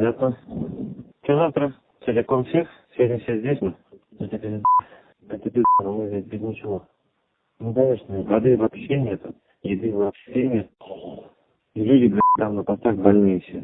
Понятно. Что завтра? Целиком всех? Встретимся здесь мы? Это пиздец. Это пиздец, но мы здесь без ничего. Ну, конечно, воды вообще нет, еды вообще нет. И люди, блядь, там на постах больные все.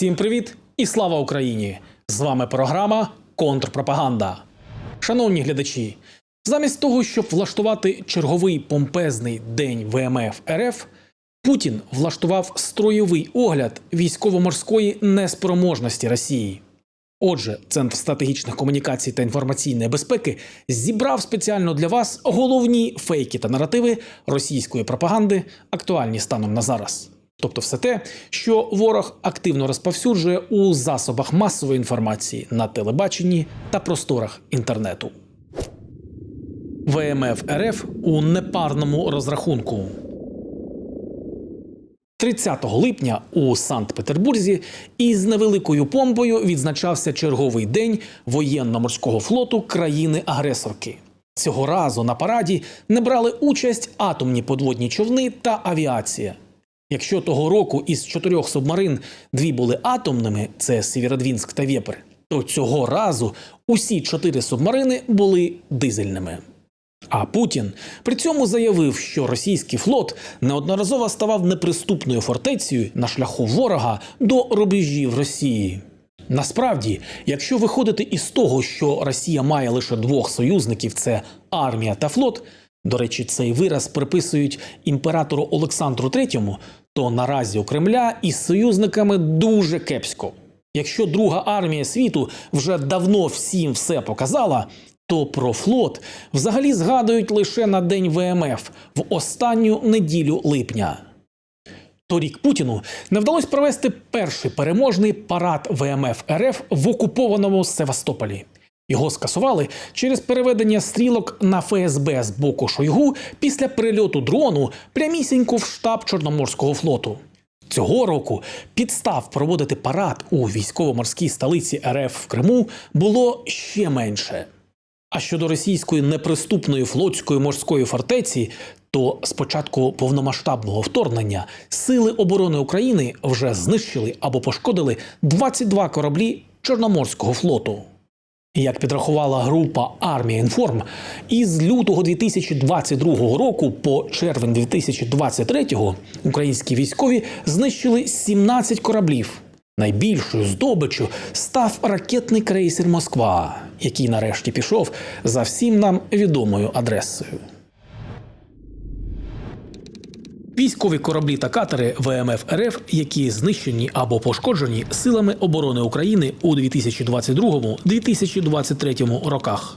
Всім привіт і слава Україні! З вами програма Контрпропаганда. Шановні глядачі, замість того, щоб влаштувати черговий помпезний день ВМФ РФ, Путін влаштував строєвий огляд військово-морської неспроможності Росії. Отже, Центр стратегічних комунікацій та інформаційної безпеки зібрав спеціально для вас головні фейки та наративи російської пропаганди, актуальні станом на зараз. Тобто все те, що ворог активно розповсюджує у засобах масової інформації на телебаченні та просторах інтернету. ВМФ РФ у непарному розрахунку. 30 липня у Санкт-Петербурзі із невеликою помпою відзначався черговий день воєнно-морського флоту країни-агресорки. Цього разу на параді не брали участь атомні подводні човни та авіація. Якщо того року із чотирьох субмарин дві були атомними, це Сєвєродвінськ та Вєпр, то цього разу усі чотири субмарини були дизельними. А Путін при цьому заявив, що російський флот неодноразово ставав неприступною фортецею на шляху ворога до рубежів Росії. Насправді, якщо виходити із того, що Росія має лише двох союзників це армія та флот. До речі, цей вираз приписують імператору Олександру III, то наразі у Кремля із союзниками дуже кепсько. Якщо друга армія світу вже давно всім все показала, то про флот взагалі згадують лише на день ВМФ в останню неділю липня. Торік Путіну не вдалося провести перший переможний парад ВМФ РФ в окупованому Севастополі. Його скасували через переведення стрілок на ФСБ з боку Шойгу після прильоту дрону прямісінько в штаб Чорноморського флоту. Цього року підстав проводити парад у військово-морській столиці РФ в Криму було ще менше. А щодо російської неприступної флотської морської фортеці, то з початку повномасштабного вторгнення сили оборони України вже знищили або пошкодили 22 кораблі Чорноморського флоту. Як підрахувала група Армія Інформ, із лютого 2022 року по червень 2023 українські військові знищили 17 кораблів. Найбільшою здобичю став ракетний крейсер Москва, який нарешті пішов за всім нам відомою адресою. Військові кораблі та катери ВМФ РФ, які знищені або пошкоджені силами оборони України у 2022-2023 роках.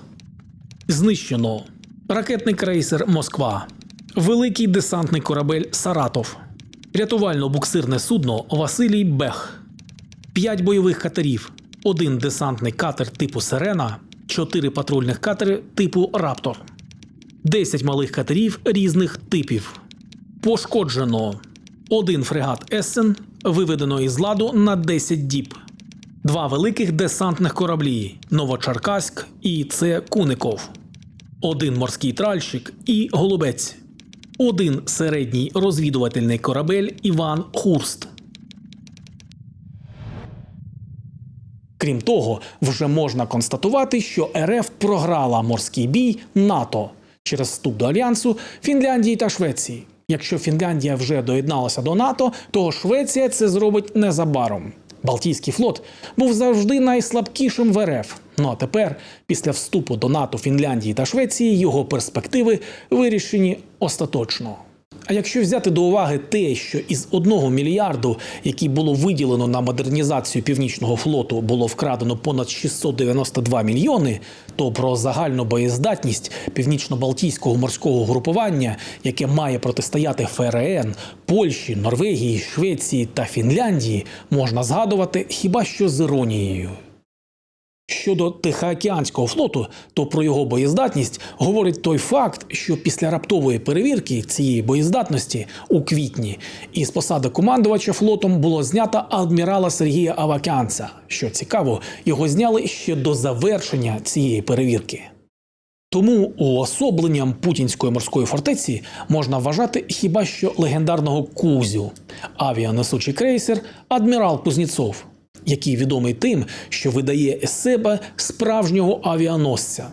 Знищено. Ракетний крейсер Москва, великий десантний корабель Саратов, рятувально-буксирне судно Василій Бех, 5 бойових катерів, один десантний катер типу Сирена, 4 патрульних катери типу Раптор, 10 малих катерів різних типів. Пошкоджено один фрегат Ессен, виведено із ладу на 10 діб, два великих десантних кораблі Новочаркаськ і це Куников, один морський тральщик і Голубець, один середній розвідувальний корабель Іван Хурст. Крім того, вже можна констатувати, що РФ програла морський бій НАТО через вступ до альянсу Фінляндії та Швеції. Якщо Фінляндія вже доєдналася до НАТО, то Швеція це зробить незабаром. Балтійський флот був завжди найслабкішим в РФ. Ну а тепер, після вступу до НАТО Фінляндії та Швеції, його перспективи вирішені остаточно. А якщо взяти до уваги те, що із одного мільярду, який було виділено на модернізацію північного флоту, було вкрадено понад 692 мільйони, то про загальну боєздатність північно-балтійського морського групування, яке має протистояти ФРН, Польщі, Норвегії, Швеції та Фінляндії, можна згадувати хіба що з іронією. Щодо Тихоокеанського флоту, то про його боєздатність говорить той факт, що після раптової перевірки цієї боєздатності у квітні із посади командувача флотом було знято адмірала Сергія Авакянца. Що цікаво, його зняли ще до завершення цієї перевірки. Тому уособленням путінської морської фортеці можна вважати хіба що легендарного Кузю, авіанесучий крейсер Адмірал Кузнєцов, який відомий тим, що видає із себе справжнього авіаносця.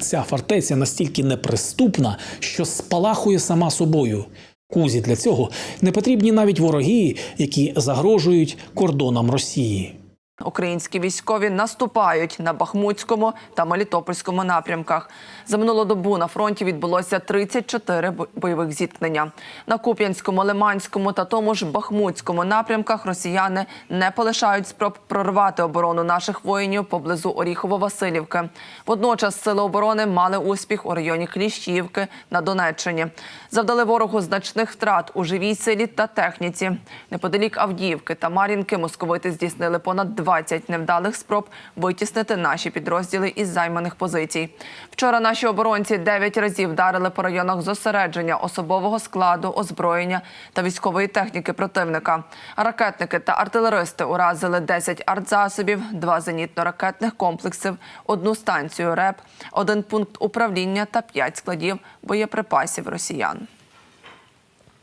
Ця фортеця настільки неприступна, що спалахує сама собою. Кузі для цього не потрібні навіть вороги, які загрожують кордонам Росії. Українські військові наступають на Бахмутському та Мелітопольському напрямках. За минулу добу на фронті відбулося 34 бо- бойових зіткнення. На Куп'янському, Лиманському та тому ж Бахмутському напрямках росіяни не полишають спроб прорвати оборону наших воїнів поблизу Оріхово-Василівки. Водночас сили оборони мали успіх у районі Кліщівки на Донеччині. Завдали ворогу значних втрат у живій силі та техніці. Неподалік Авдіївки та Мар'їнки московити здійснили понад 20 невдалих спроб витіснити наші підрозділи із займаних позицій. Вчора наші оборонці 9 разів вдарили по районах зосередження особового складу, озброєння та військової техніки противника. Ракетники та артилеристи уразили 10 артзасобів, два зенітно-ракетних комплексів, одну станцію РЕП, один пункт управління та 5 складів боєприпасів росіян.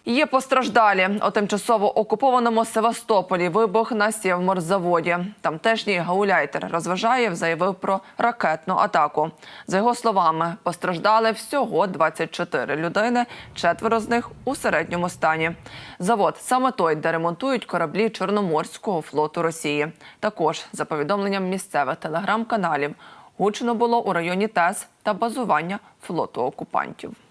Є постраждалі у тимчасово окупованому Севастополі. Вибух на сівморзаводі. Тамтешній гауляйтер розважаєв заявив про ракетну атаку. За його словами, постраждали всього 24 людини, четверо з них у середньому стані. Завод саме той, де ремонтують кораблі Чорноморського флоту Росії. Також за повідомленням місцевих телеграм-каналів гучно було у районі ТЕС та базування флоту окупантів.